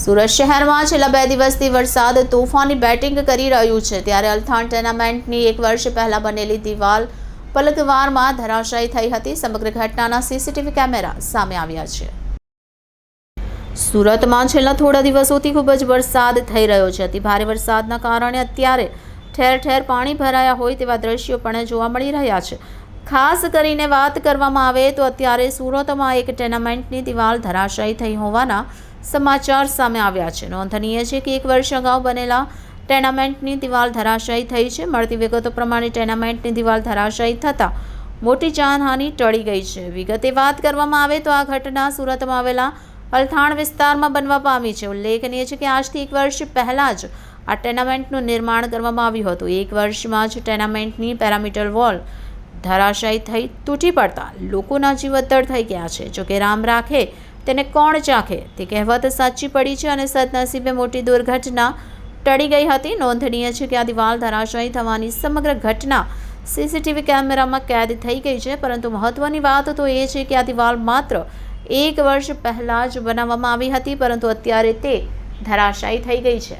સુરત શહેરમાં છેલ્લા બે દિવસથી વરસાદ, તોફાની બેટિંગ કરી રહ્યું છે. ત્યારે અલથાણ ટેનામેન્ટની એક વર્ષ પહેલાં બનેલી દિવાલ પલકવારમાં ધરાશાયી થઈ હતી. સમગ્ર ઘટનાના સીસીટીવી કેમેરા સામે આવ્યા છે. સુરતમાં છેલ્લા થોડા દિવસોથી ખૂબ જ વરસાદ થઈ રહ્યો છે. અતિ ભારે વરસાદના કારણે અત્યારે ઠેર ઠેર પાણી ભરાયા હોય તેવા દ્રશ્યો પણ જોવા મળી રહ્યા છે. ખાસ કરીને વાત કરવામાં આવે તો અત્યારે સુરતમાં એક ટેનામેન્ટની દિવાલ ધરાશાયી થઈ હોવાના સમાચાર સામે આવ્યા છે. નોંધનીય છે કે એક વર્ષ અગાઉ બનેલા ટેનામેન્ટની દિવાલ ધરાશાયી થઈ છે. મળતી વિગતો પ્રમાણે ટેનામેન્ટની દિવાલ ધરાશાયી થતાં મોટી જાનહાનિ ટળી ગઈ છે. વિગતે વાત કરવામાં આવે તો આ ઘટના સુરતમાં આવેલા અલથાણ વિસ્તારમાં બનવા પામી છે. ઉલ્લેખનીય છે કે આજથી એક વર્ષ પહેલાં જ આ ટેનામેન્ટનું નિર્માણ કરવામાં આવ્યું હતું. એક વર્ષમાં જ ટેનામેન્ટની પેરામીટર વોલ ધરાશાયી થઈ તૂટી પડતા લોકોના જીવ થઈ ગયા છે. જોકે રામ રાખે તેને કોણ ચાખે? તે કહેવત સાચી પડી છે અને સદનસીબે મોટી દુર્ઘટના ટળી ગઈ હતી. નોંધનીય છે કે આ દિવાલ ધરાશાયી થવાની સમગ્ર ઘટના સીસીટીવી કેમેરામાં કેદ થઈ ગઈ છે. પરંતુ મહત્વની વાત તો એ છે કે આ દિવાલ માત્ર એક વર્ષ પહેલાં જ બનાવવામાં આવી હતી, પરંતુ અત્યારે તે ધરાશાયી થઈ ગઈ છે.